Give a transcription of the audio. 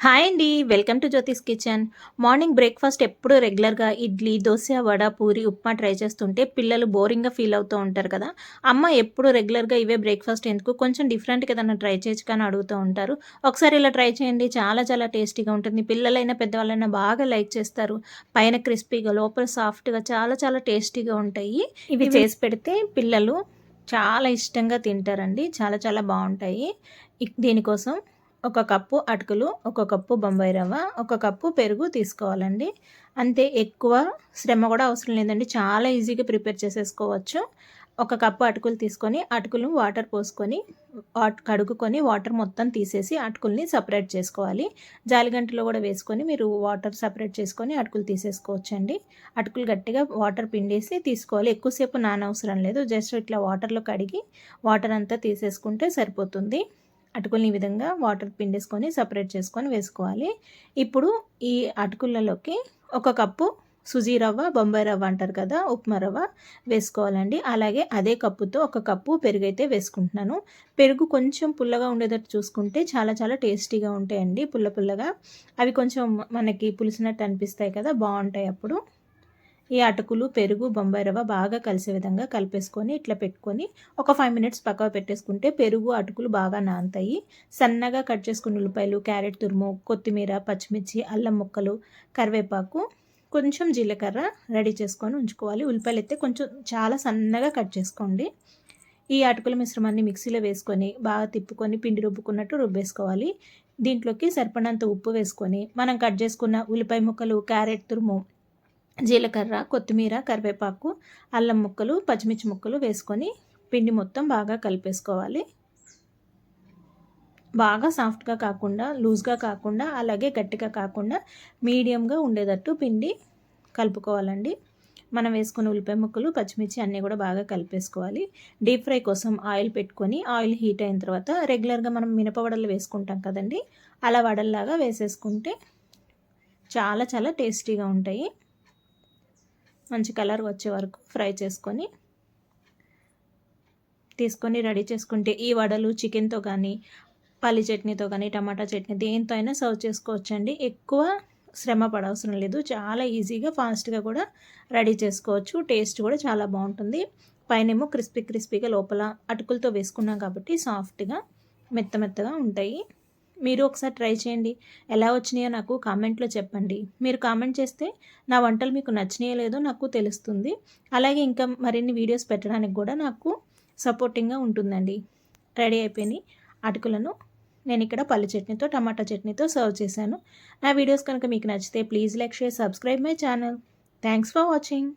Hi అండి. Welcome to Jyothi's kitchen. Morning breakfast ఎప్పుడు రెగ్యులర్గా ఇడ్లీ దోశ వడ పూరి ఉప్మా ట్రై చేస్తుంటే పిల్లలు బోరింగ్గా ఫీల్ అవుతూ ఉంటారు కదా. అమ్మ ఎప్పుడు రెగ్యులర్గా ఇవే బ్రేక్ఫాస్ట్ ఎందుకు? కొంచెం డిఫరెంట్గా ఏదైనా ట్రై చేయొచ్చు కానీ అడుగుతూ ఉంటారు. ఒకసారి ఇలా ట్రై చేయండి. చాలా చాలా టేస్టీగా ఉంటుంది. పిల్లలైనా పెద్దవాళ్ళైనా బాగా లైక్ చేస్తారు. పైన క్రిస్పీగా లోపల సాఫ్ట్గా చాలా చాలా టేస్టీగా ఉంటాయి. ఇవి చేసి పెడితే పిల్లలు చాలా ఇష్టంగా తింటారండి. చాలా చాలా బాగుంటాయి. దీనికోసం ఒక కప్పు అటుకులు ఒక కప్పు బొంబాయి రవ్వ ఒక కప్పు పెరుగు తీసుకోవాలండి. అంతే ఎక్కువ శ్రమ కూడా అవసరం లేదండి. చాలా ఈజీగా ప్రిపేర్ చేసేసుకోవచ్చు. ఒక కప్పు అటుకులు తీసుకొని అటుకులు వాటర్ పోసుకొని కడుగుకొని వాటర్ మొత్తం తీసేసి అటుకుల్ని సపరేట్ చేసుకోవాలి. జాలిగంటలో కూడా వేసుకొని మీరు వాటర్ సపరేట్ చేసుకొని అటుకులు తీసేసుకోవచ్చండి. అటుకులు గట్టిగా వాటర్ పిండేసి తీసుకోవాలి. ఎక్కువసేపు నానవసరం లేదు. జస్ట్ ఇట్లా వాటర్లో కడిగి వాటర్ అంతా తీసేసుకుంటే సరిపోతుంది. అటుకుల్ని ఈ విధంగా వాటర్ పిండేసుకొని సపరేట్ చేసుకొని వేసుకోవాలి. ఇప్పుడు ఈ అటుకులలోకి ఒక కప్పు సుజీ రవ్వ బొంబాయి రవ్వ అంటారు కదా ఉప్మా రవ్వ వేసుకోవాలండి. అలాగే అదే కప్పుతో ఒక కప్పు పెరుగు అయితే వేసుకుంటున్నాను. పెరుగు కొంచెం పుల్లగా ఉండేటట్టు చూసుకుంటే చాలా చాలా టేస్టీగా ఉంటాయండి పుల్ల పుల్లగా. అవి కొంచెం మనకి పులిసినట్టు అనిపిస్తాయి కదా బాగుంటాయి అప్పుడు. ఈ అటుకులు పెరుగు బొంబాయి రవ్వ బాగా కలిసే విధంగా కలిపేసుకొని ఇట్లా పెట్టుకొని ఒక ఫైవ్ మినిట్స్ పక్కన పెట్టేసుకుంటే పెరుగు అటుకులు బాగా నానతాయి. సన్నగా కట్ చేసుకున్న ఉల్లిపాయలు క్యారెట్ తురుము కొత్తిమీర పచ్చిమిర్చి అల్లం ముక్కలు కరివేపాకు కొంచెం జీలకర్ర రెడీ చేసుకొని ఉంచుకోవాలి. ఉల్లిపాయలు అయితే కొంచెం చాలా సన్నగా కట్ చేసుకోండి. ఈ అటుకుల మిశ్రమాన్ని మిక్సీలో వేసుకొని బాగా తిప్పుకొని పిండి రుబ్బుకున్నట్టు రుబ్బేసుకోవాలి. దీంట్లోకి సరిపడినంత ఉప్పు వేసుకొని మనం కట్ చేసుకున్న ఉల్లిపాయ ముక్కలు క్యారెట్ తురుము జీలకర్ర కొత్తిమీర కరివేపాకు అల్లం ముక్కలు పచ్చిమిర్చి ముక్కలు వేసుకొని పిండి మొత్తం బాగా కలిపేసుకోవాలి. బాగా సాఫ్ట్గా కాకుండా లూజ్గా కాకుండా అలాగే గట్టిగా కాకుండా మీడియంగా ఉండేటట్టు పిండి కలుపుకోవాలండి. మనం వేసుకున్న ఉల్లిపాయ ముక్కలు పచ్చిమిర్చి అన్నీ కూడా బాగా కలిపేసుకోవాలి. డీప్ ఫ్రై కోసం ఆయిల్ పెట్టుకొని ఆయిల్ హీట్ అయిన తర్వాత రెగ్యులర్గా మనం మినపవడలు వేసుకుంటాం కదండి అలా వడల్లాగా వేసేసుకుంటే చాలా చాలా టేస్టీగా ఉంటాయి. మంచి కలర్ వచ్చే వరకు ఫ్రై చేసుకొని తీసుకొని రెడీ చేసుకుంటే ఈ వడలు చికెన్తో కానీ పల్లి చట్నీతో కానీ టమాటా చట్నీ దేంతో అయినా సర్వ్ చేసుకోవచ్చండి. ఎక్కువ శ్రమ పడవసరం లేదు. చాలా ఈజీగా ఫాస్ట్గా కూడా రెడీ చేసుకోవచ్చు. టేస్ట్ కూడా చాలా బాగుంటుంది. పైనేమో క్రిస్పీ క్రిస్పీగా లోపల అటుకులతో వేసుకున్నాం కాబట్టి సాఫ్ట్గా మెత్త మెత్తగా ఉంటాయి. మీరు ఒకసారి ట్రై చేయండి. ఎలా వచ్చినాయో నాకు కామెంట్లో చెప్పండి. మీరు కామెంట్ చేస్తే నా వంటలు మీకు నచ్చినాయో లేదో నాకు తెలుస్తుంది. అలాగే ఇంకా మరిన్ని వీడియోస్ పెట్టడానికి కూడా నాకు సపోర్టింగ్గా ఉంటుందండి. రెడీ అయిపోయినాయి అటుకులను నేను ఇక్కడ పల్లి చట్నీతో టమాటా చట్నీతో సర్వ్ చేశాను. నా వీడియోస్ కనుక మీకు నచ్చితే please like share subscribe my channel. Thanks for watching.